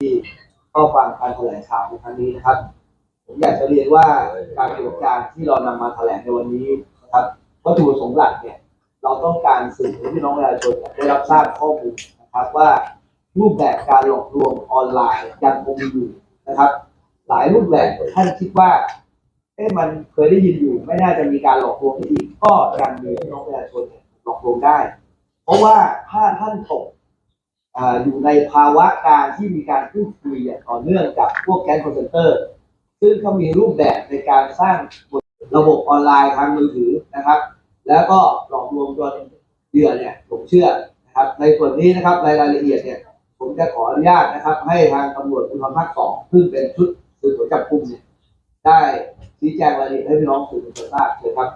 ที่เข้าฟังการแถลงข่าวในครั้งนี้นะครับ ผมอยากจะเรียนว่าการปฏิบัติการที่เรานำมาแถลงในวันนี้นะครับวัตถุประสงค์หลักเนี่ยเราต้องการสื่อให้พี่น้องประชาชนได้รับทราบข้อมูลนะครับว่ารูปแบบการหลอกลวงออนไลน์ยังคงมีอยู่นะครับ หลายรูปแบบท่านคิดว่าเอ๊ะมันเคยได้ยินอยู่ ไม่น่าจะมีการหลอกลวงอีกก็ยังมีพี่น้องประชาชนหลอกลวงได้ เพราะว่าถ้าท่านตก อยู่ในภาวะการที่มีการพูดคุยอย่างต่อเนื่องกับพวกแก๊งคอนเซนเตอร์ ซึ่งเขามีรูปแบบในการสร้างระบบออนไลน์ทางมือถือนะครับ แล้วก็หลอกลวงตัวเหยื่อเนี่ยหลงเชื่อนะครับ ในส่วนนี้นะครับรายละเอียดเนี่ยผมจะขออนุญาตนะครับ ให้ทางตำรวจภูธรภาคสองซึ่งเป็นชุดสืบสวนจับกุมเนี่ยได้ชี้แจงรายละเอียดให้พี่น้องสื่อมวลชนทราบเชิญครับ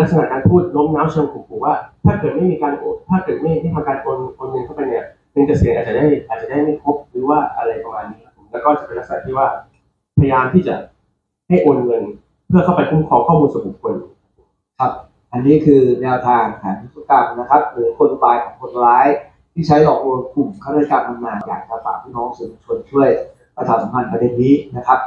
ลักษณะการพูดโน้มน้าวเชิงขู่ๆว่า ถ้าเกิดไม่มีการโอนถ้าเกิดไม่ไม่ทำการโอนโอนเงินเข้าไปเนี่ยเงินเกษียณอาจจะได้อาจจะได้ไม่ครบหรือว่าอะไรประมาณนี้ครับผมแล้วก็จะเป็นลักษณะที่ว่า พยายามที่จะให้โอนเงิน เพื่อเข้าไปคุ้มครองข้อมูลส่วนบุคคลครับ อันนี้คือแนวทางแผนธุรกรรมนะครับหรือคนบายของคนร้าย ที่ใช้หลอกลวงกลุ่มข้าราชการบำนาอยากจะฝากพี่น้องสื่อมวลชนช่วยประชาสัมพันธ์ประเด็นนี้นะครับ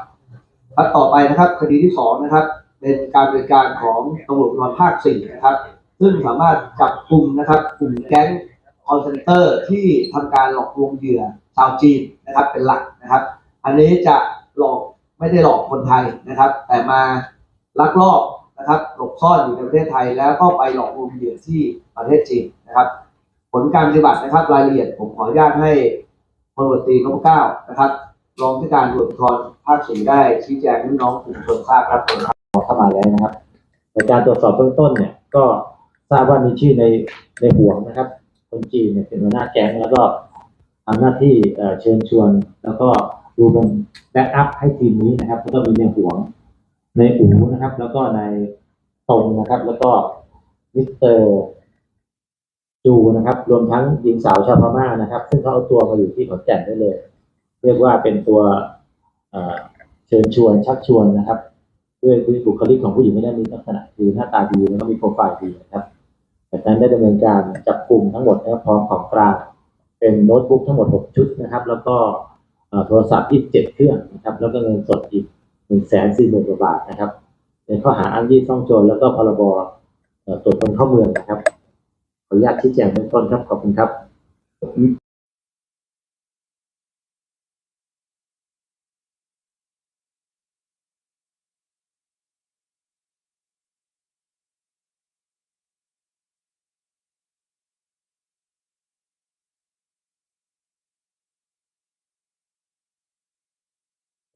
ครับต่อไปนะครับคดีที่สองนะครับ เป็นการบริการของตำรวจภูธรภาคสี่นะครับ ซึ่งสามารถจับกลุ่มนะครับ กลุ่มแก๊งคอนเซนเตอร์ที่ทำการหลอกลวงเหยื่อชาวจีนนะครับเป็นหลักนะครับ อันนี้จะหลอกไม่ได้หลอกคนไทยนะครับ แต่มาลักลอบนะครับหลบซ่อนอยู่ในประเทศไทย แล้วก็ไปหลอกลวงเหยื่อที่ประเทศจีนนะครับ ผลการปฏิบัตินะครับ รายละเอียดผมขออนุญาตให้พลตำรวจตรีนพเก้านะครับรองผู้การตำรวจภูธรภาคสี่ได้ชี้แจงให้น้องสื่อมวลชนทราบครับผมครับ เข้ามาแล้วนะครับในการตรวจสอบเบื้องต้นเนี่ย ก็ทราบว่ามีชื่อในในห่วงนะครับ คนจีนเนี่ยเป็นหัวหน้าแก๊งแล้วก็ทำหน้าที่เชิญชวน แล้วก็ดูเป็นแบ็กอัพให้ทีมนี้นะครับแล้วก็มีในห่วงในอูนะครับ แล้วก็ในตรงนะครับ แล้วก็มิสเตอร์จูนะครับ รวมทั้งหญิงสาวชาวพม่านะครับ ซึ่งเขาเอาตัวมาอยู่ที่ขอนแก่นได้เลย เรียกว่าเป็นตัวเชิญชวนชักชวนนะครับ ด้วยบุคลิกของผู้หญิงไม่ได้มีลักษณะคือหน้าตาดีแล้วก็มีโปรไฟล์ดีนะครับจากนั้นได้ดำเนินการจับกลุ่มทั้งหมดนะครับพร้อมของกลางเป็นโน้ตบุ๊กทั้งหมด 6 ชุดนะครับ แล้วก็โทรศัพท์อีก 7 เครื่องนะครับ แล้วก็เงินสดอีก1นึ่งแสนสี่หมื่นกว่าบาทนะครับในข้อหาอ้างยี่ซ่องโจรแล้วก็พรบตรวจคนเข้าเมืองนะครับขออนุญาตชี้แจงเบื้องต้นครับขอบคุณครับ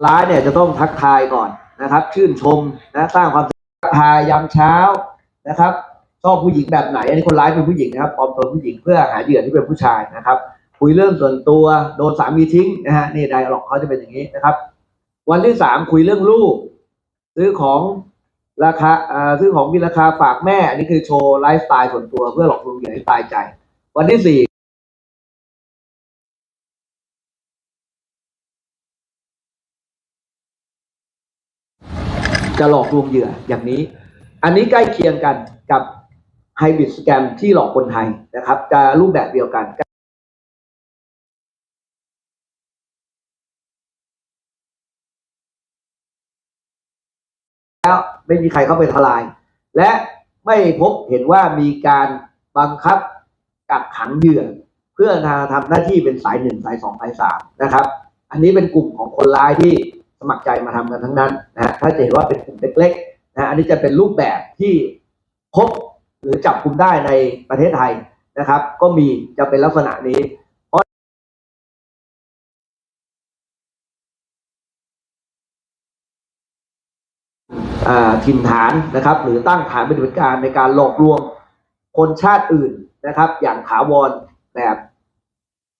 ร้ายเนี่ยจะต้องทักทายก่อนนะครับ ชื่นชมนะสร้างความทักทายยามเช้านะครับชอบผู้หญิงแบบไหนอันนี้คนร้ายเป็นผู้หญิงนะครับปลอมตัวผู้หญิงเพื่อหาเหยื่อที่เป็นผู้ชายนะครับคุยเรื่องส่วนตัวโดนสามีทิ้งนะฮะนี่ไดอะล็อกเขาจะเป็นอย่างนี้นะครับ วันที่สามคุยเรื่องลูก ซื้อของราคาอ่าซื้อของมีราคาฝากแม่ อันนี้คือโชว์ไลฟ์สไตล์ส่วนตัวเพื่อหลอกลวงเหยื่อให้ตายใจ วันที่สี่ จะหลอกลวงเหยื่ออย่างนี้ อันนี้ใกล้เคียงกันกับไฮบริดสแกมที่หลอกคนไทยนะครับ จะรูปแบบเดียวกันแล้วไม่มีใครเข้าไปทลาย และไม่พบเห็นว่ามีการบังคับกักขังเหยื่อ เพื่อทำหน้าที่เป็นสายหนึ่งสายสองสายสามนะครับ อันนี้เป็นกลุ่มของคนร้ายที่ สมัครใจมาทำกันทั้งนั้นนะฮะถ้าจะเห็นว่าเป็นกลุ่มเล็กๆนะอันนี้จะเป็นรูปแบบที่พบหรือจับกลุ่มได้ในประเทศไทยนะครับ ก็มีจะเป็นลักษณะนี้เพราะอ่าถิ่นฐานนะครับ หรือตั้งฐานปฏิบัติการในการหลอกลวงคนชาติอื่นนะครับ อย่างถาวรแบบ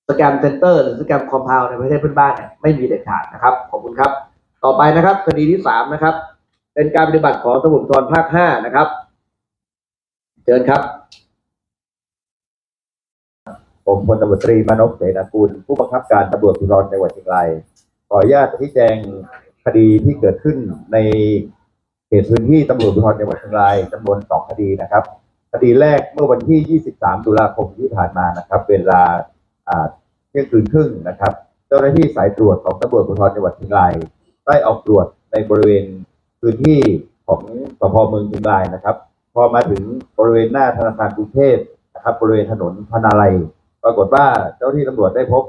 สแกมเซ็นเตอร์หรือสแกมคอมเพลในประเทศเพื่อนบ้านเนี่ยไม่มีเด็ดขาดนะครับ ขอบคุณครับ ต่อไปนะครับ คดีที่สามนะครับ เป็นการปฏิบัติของตำรวจภูธรภาคห้านะครับเชิญครับ ผมพลตำรวจตรีมานพเสนากุลผู้บังคับการตำรวจภูธรจังหวัดเชียงรายขออนุญาตชี้แจงคดีที่เกิดขึ้นในเขตพื้นที่ตำรวจภูธรจังหวัดเชียงรายจำนวนสองคดีนะครับ คดีแรกเมื่อวันที่ 23 ตุลาคมที่ผ่านมานะครับ เวลาเที่ยงคืนครึ่งนะครับ เจ้าหน้าที่สายตรวจของตำรวจภูธรจังหวัดเชียงราย ได้ออกตรวจในบริเวณพื้นที่ของสพเมืองเชียงรายนะครับ พอมาถึงบริเวณหน้าธนาคารกรุงเทพนะครับ บริเวณถนนพนาลัยปรากฏว่าเจ้าที่ตำรวจได้พบ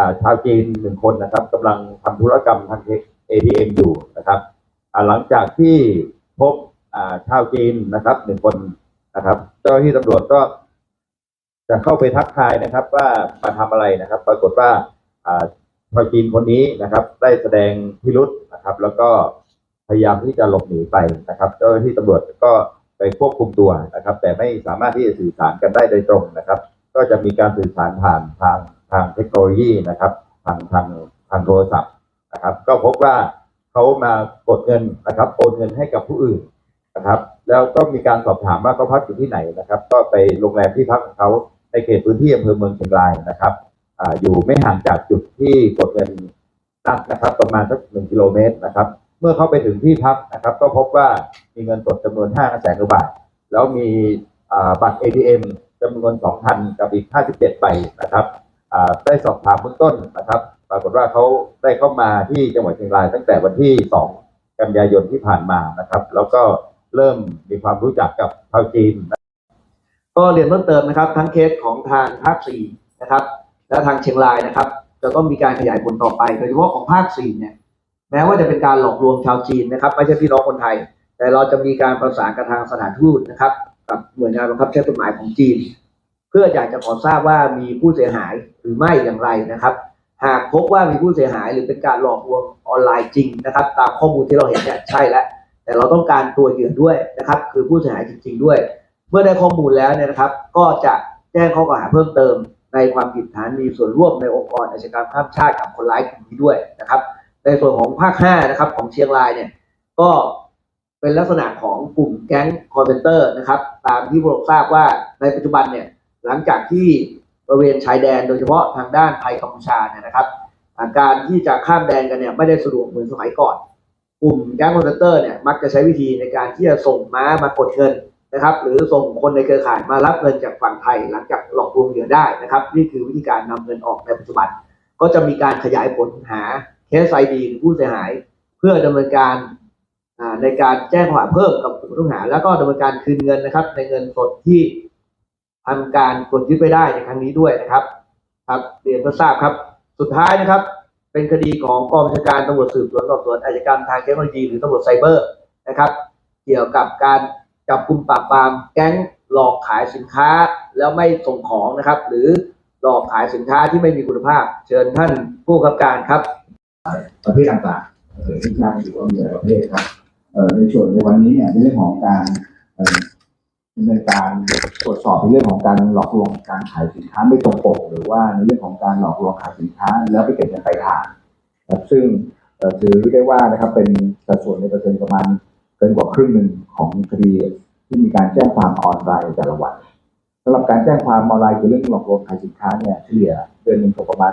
าชาวจีนหนึ่งคนนะครับกำลังทำธุรกรรมทาง ATM อยู่นะครับหลังจากที่พบาชาวจีนนะครับหนึ่งคนนะครับ เจ้าที่ตำรวจก็จะเข้าไปทักทายนะครับ ว่ามาทำอะไรนะครับ ปรากฏว่า ชาวจีนคนนี้นะครับ ได้แสดงพิรุษนะครับ แล้วก็พยายามที่จะหลบหนีไปนะครับเจ้าหน้าที่ตำรวจก็ไปควบคุมตัวนะครับ แต่ไม่สามารถที่จะสื่อสารกันได้โดยตรงนะครับ ก็จะมีการสื่อสารผ่านทางทางเทคโนโลยีนะครับทางทางทางโทรศัพท์นะครับ ก็พบว่าเขามากดเงินนะครับโอนเงินให้กับผู้อื่นนะครับ แล้วก็มีการสอบถามว่าเขาพักอยู่ที่ไหนนะครับ ก็ไปโรงแรมที่พักของเขาในเขตพื้นที่อำเภอเมืองเชียงรายนะครับ อยู่ไม่ห่างจากจุดที่กดเงินนัดนะครับ ประมาณสักหนึ่งกิโลเมตรนะครับ เมื่อเข้าไปถึงที่พักนะครับ ก็พบว่ามีเงินสดจำนวน5แสนกว่าบาท แล้วมีบัตร ATM จำนวน2,000กับอีก57ใบนะครับได้สอบถามเบื้องต้นนะครับ ปรากฏว่าเขาได้เข้ามาที่จังหวัดเชียงรายตั้งแต่วันที่2กันยายนที่ผ่านมานะครับ แล้วก็เริ่มมีความรู้จักกับชาวจีนก็เรียนเพิ่มเติมนะครับ ทั้งเคสของทางภาคสี่นะครับ และทางเชียงรายนะครับ จะต้องมีการขยายผลต่อไป โดยเฉพาะของภาคสี่เนี่ยแม้ว่าจะเป็นการหลอกลวงชาวจีนนะครับ ไม่ใช่พี่น้องคนไทย แต่เราจะมีการประสานกับทางสถานทูตนะครับ กับหน่วยงานบังคับใช้กฎหมายของจีน เพื่ออยากจะขอทราบว่ามีผู้เสียหายหรือไม่อย่างไรนะครับ หากพบว่ามีผู้เสียหายหรือเป็นการหลอกลวงออนไลน์จริงนะครับ ตามข้อมูลที่เราเห็นเนี่ยใช่แล้วแต่เราต้องการตัวเหยื่อด้วยนะครับ คือผู้เสียหายจริง ๆ ด้วย เมื่อได้ข้อมูลแล้วเนี่ยนะครับ ก็จะแจ้งข้อกล่าวหาเพิ่มเติม ในความผิดฐานมีส่วนร่วมในองค์กรอาชญากรรมข้ามชาติกับคนร้ายกลุ่มนี้ด้วยนะครับ ในส่วนของภาค5นะครับของเชียงรายเนี่ยก็เป็นลักษณะของกลุ่มแก๊งคอร์เซนเตอร์นะครับ ตามที่พวกเราทราบว่าในปัจจุบันเนี่ยหลังจากที่บริเวณชายแดนโดยเฉพาะทางด้านไทยกัมพูชาเนี่ยนะครับการที่จะข้ามแดนกันเนี่ยไม่ได้สะดวกเหมือนสมัยก่อน กลุ่มแก๊งคอร์เซนเตอร์เนี่ยมักจะใช้วิธีในการที่จะส่งม้ามากดเงิน นะครับ หรือส่งคนในเครือข่ายมารับเงินจากฝั่งไทย หลังจากหลอกลวงเหยื่อได้นะครับ นี่คือวิธีการนำเงินออกในปัจจุบัน ก็จะมีการขยายผลหาเคสไอดีหรือผู้เสียหาย เพื่อดำเนินการในการแจ้งข้อหาเพิ่มกับกลุ่มผู้ต้องหา แล้วก็ดำเนินการคืนเงินนะครับ ในเงินสดที่ทำการกดยึดไปได้ในครั้งนี้ด้วยนะครับ ครับเรียนเพื่อทราบครับ สุดท้ายนะครับ เป็นคดีของกองบัญชาการตำรวจสืบสวนสอบสวนอาชญากรรมทางเทคโนโลยีหรือตำรวจไซเบอร์นะครับ เกี่ยวกับการ จับกลุ่มปราบปรามแก๊งหลอกขายสินค้าแล้วไม่ส่งของนะครับ หรือหลอกขายสินค้าที่ไม่มีคุณภาพ เชิญท่านผู้กำกับการครับ ประเภทต่างๆเอ่อที่ทราบอยู่ว่ามีหลายประเภทครับเอ่อในส่วนในวันนี้เนี่ยในเรื่องของการเอ่อดำเนินการตรวจสอบในเรื่องของการหลอกลวงการขายสินค้าไม่ตรงปก หรือว่าในเรื่องของการหลอกลวงขายสินค้า แล้วไปเก็บเงินปลายทางครับซึ่งเอ่อถือได้ว่านะครับเป็นสัดส่วนในเปอร์เซ็นต์ประมาณ เกินกว่าครึ่งหนึ่งของคดีที่มีการแจ้งความออนไลน์แต่ละวันสำหรับการแจ้งความออนไลน์เกี่ยวกับเรื่องหลอกลวงขายสินค้าเนี่ยเฉลี่ยเดือนหนึ่งก็ประมาณ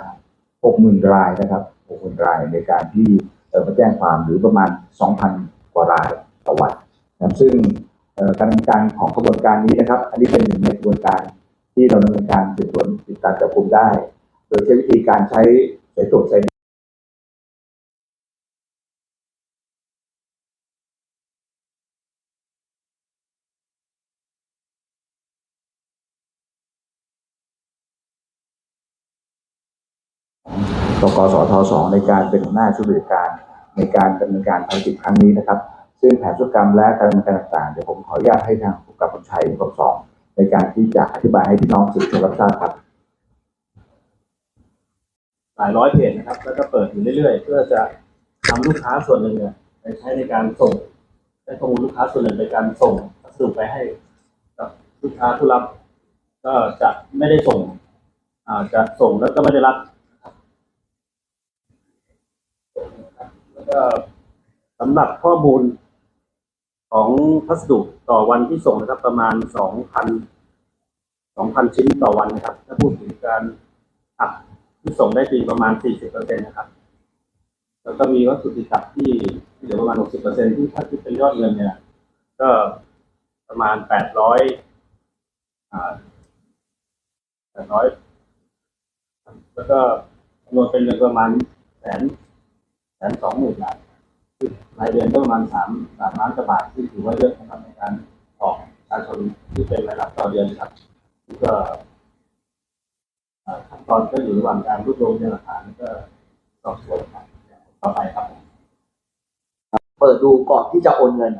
หกหมื่นรายนะครับหกหมื่นรายในการที่เออมาแจ้งความหรือประมาณสองพันกว่ารายต่อวันนะซึ่งการดำเนินการของกระบวนการนี้นะครับ อันนี้เป็นหนึ่งในกระบวนการที่เราดำเนินการสืบสวนติดตามจับกลุ่มได้ โดยใช้วิธีการใช้สายตรวจสาย ตกสทสในการเป็นหัวหน้าชุดบริการในการดำเนินการภารกิจครั้งนี้นะครับ ซึ่งแผนธุรกรรมและการดำเนินการต่างๆเดี๋ยวผมขออนุญาตให้ทางผู้กำกับชัยกบสองในการที่จะอธิบายให้พี่น้องสื่อชนรับทราบครับหลายร้อยเพจนะครับ แล้วก็เปิดอยู่เรื่อยๆ เพื่อจะทำลูกค้าส่วนหนึ่งเนี่ยไปใช้ในการส่งได้ข้อมูลลูกค้าส่วนหนึ่งในการส่งพัสดุไปให้กับลูกค้าผู้รับ ก็จะไม่ได้ส่งอ่าจะส่งแล้วก็ไม่ได้รับนะครับแล้ว ก็สำหรับข้อมูลของพัสดุต่อวันที่ส่งนะครับ ประมาณสองพันสองพันชิ้นต่อวันนะครับ ถ้าพูดถึงการอัดที่ส่งได้จริงประมาณ40เปอร์เซ็นนะครับ แล้วก็มีวัตถุดิบที่ที่เหลือประมาณ60เปอร์เซ็นที่ถ้าคิดเป็นยอดเงินเนี่ย ก็ประมาณ800อ่า800แล้วก็รวมเป็นเงินประมาณแสน แสนสองหมื่นบาทรายเดือนก็ประมาณสามสามล้านกว่าบาทที่ถือว่าเยอะนะครับในการออกประชาชนที่เป็นรายรับต่อเดือนครับแล้วก็ขั้นตอนก็อยู่ระหว่างการรวบรวมพยานหลักฐานแล้วก็สอบสวนครับต่อไปครับ เปิดดูก่อนที่จะโอนเงิน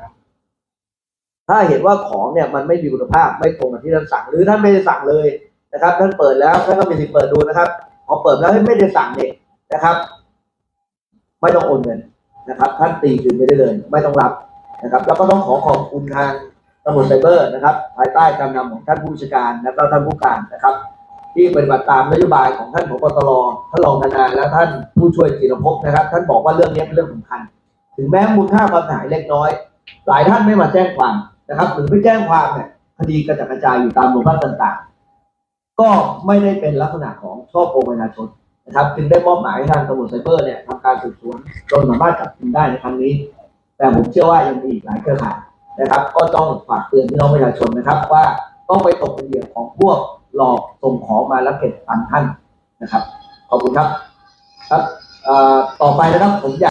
ถ้าเห็นว่าของเนี่ยมันไม่มีคุณภาพไม่ตรงกับที่ท่านสั่ง หรือท่านไม่ได้สั่งเลยนะครับ ท่านเปิดแล้วท่านก็มีสิทธิ์เปิดดูนะครับพอเปิดแล้วไม่ได้สั่งเนี่ยนะครับ ไม่ต้องโอนเงินนะครับ ท่านตีคืนไปได้เลย ไม่ต้องรับนะครับ แล้วก็ต้องขอขอบคุณทางตำรวจไซเบอร์นะครับ ภายใต้การนำของท่านผู้บัญชาการและท่านผู้การนะครับ ที่ปฏิบัติตามนโยบายของท่านผบตรท่านรองธนาและท่านผู้ช่วยจิรภพนะครับ ท่านบอกว่าเรื่องนี้เป็นเรื่องสำคัญ ถึงแม้มูลค่าความเสียหายเล็กน้อย หลายท่านไม่มาแจ้งความนะครับ หรือไม่แจ้งความเนี่ยคดีกระจัดกระจายอยู่ตามโรงพักต่างๆ ก็ไม่ได้เป็นลักษณะของช่อโกงประชาชน นะครับจึงได้มอบหมายให้ทางตำรวจไซเบอร์เนี่ยทำการสืบสวนจนสามารถจับกลุ่มได้ในครั้งนี้ แต่ผมเชื่อว่ายังมีอีกหลายเครือข่ายนะครับ ก็ต้องฝากเตือนพี่น้องประชาชนนะครับ ว่าต้องไปตกเป็นเหยื่อของพวกหลอกส่งของมาแล้วเก็บตังค์ท่านนะครับ ขอบคุณครับ ครับต่อไปนะครับผมอยาก